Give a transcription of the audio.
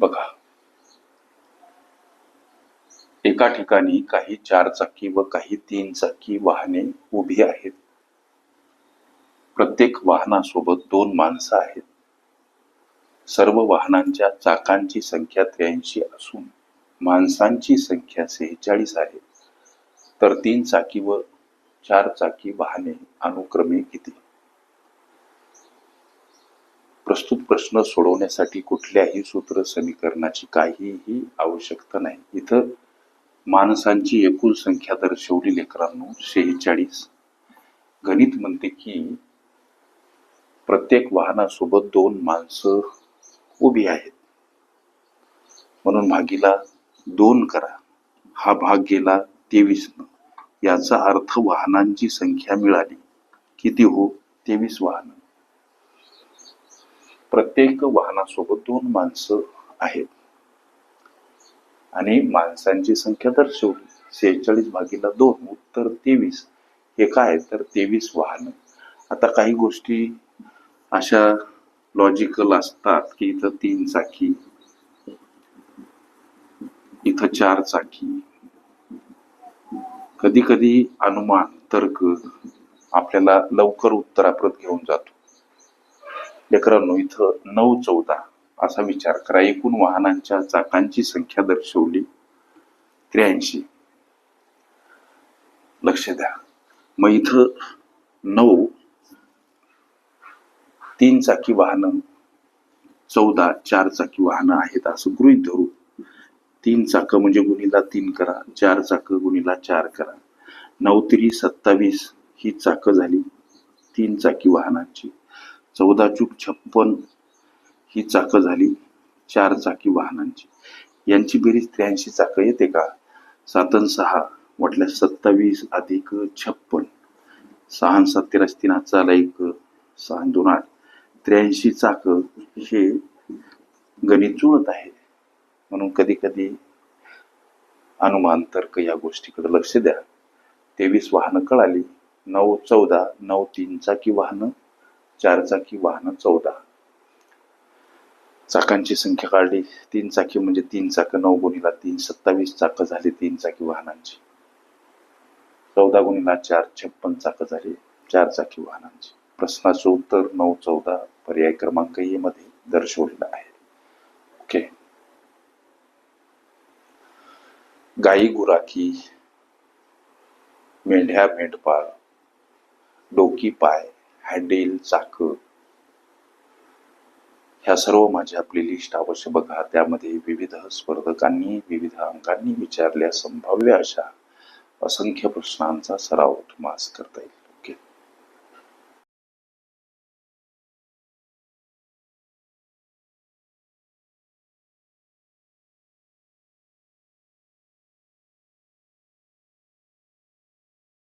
बघा. एका ठिकाणी काही चार चाकी व काही तीन चाकी वाहने उभी आहेत. प्रत्येक वाहनासोबत दोन माणसं आहेत. सर्व वाहनांच्या चाकांची संख्या त्र्याऐंशी असून माणसांची संख्या सेहेचाळीस आहे. तर तीन चाकी व चार चाकी वाहने अनुक्रमे किती? प्रस्तुत प्रश्न सोडवण्यासाठी कुठल्याही सूत्र समीकरणाची काहीही आवश्यकता नाही. इथं माणसांची एकूण संख्या दर्शवली लेकरांनो शेहेचाळीस. गणित म्हणते की प्रत्येक वाहनासोबत दोन माणसं उभी आहेत. म्हणून भागीला दोन करा. हा भाग गेला तेवीस न याचा अर्थ वाहनांची संख्या मिळाली. किती हो? तेवीस वाहन. प्रत्येक वाहनासोबत दोन माणसं आहेत. आणि माणसांची संख्या दर्शवली शेहेचाळीस भागीला दोन उत्तर तेवीस. हे काय तर तेवीस वाहन. आता काही गोष्टी अशा लॉजिकल असतात की इथं तीन चाकी इथं चार चाकी. कधी कधी अनुमान तर्क आपल्याला लवकर उत्तराप्रत घेऊन जातो. लेकरांनो इथं नऊ चौदा असा विचार करा. एकूण वाहनांच्या चाकांची संख्या दर्शवली त्र्याऐंशी. लक्ष द्या. मग इथं नऊ तीन चाकी वाहनं चौदा चार चाकी वाहनं आहेत असं गृहीत धरू. तीन चाक म्हणजे गुणीला तीन करा चार चाक गुणीला चार करा. नऊ तिरी सत्तावीस ही चाकं झाली तीन चाकी वाहनांची. चौदा चूक छप्पन ही चाकं झाली. चार चाकी वाहनांची. यांची बेरीज त्र्याऐंशी चाकं. येते का? सातन सहा म्हटल्या सत्तावीस अधिक छप्पन. सहा सत्तेराश तीन चाला एक सहा दोन आठ. त्र्याऐंशी चाक हे गणित जुळत आहे. म्हणून कधी कधी अनुमान तर्क या गोष्टीकडे लक्ष द्या. तेवीस वाहनं कळाली. नऊ चौदा नऊ तीन चाकी वाहनं चारचाकी वाहनं चौदा. चाकांची संख्या काढली. तीन चाकी म्हणजे तीन चाक नऊ गुणीला तीन. सत्तावीस चाक झाली तीन चाकी वाहनांची. चौदा गुणीला चार छप्पन चाक झाली चार चाकी वाहनांची. प्रश्नाचं उत्तर नऊ चौदा. पर्याय क्रमांक ए मध्ये दर्शवलेला आहे. ओके. गाई गुराखी मेंढ्या मेंढपाळ डोकी पाय हँडल चाक. ह्या सर्व माझ्या प्लेलिस्ट अवश्य बघा. त्यामध्ये विविध स्पर्धकांनी विविध अंकांनी विचारल्या संभाव्य अशा असंख्य प्रश्नांचा सराव तुम्हाला करता येईल.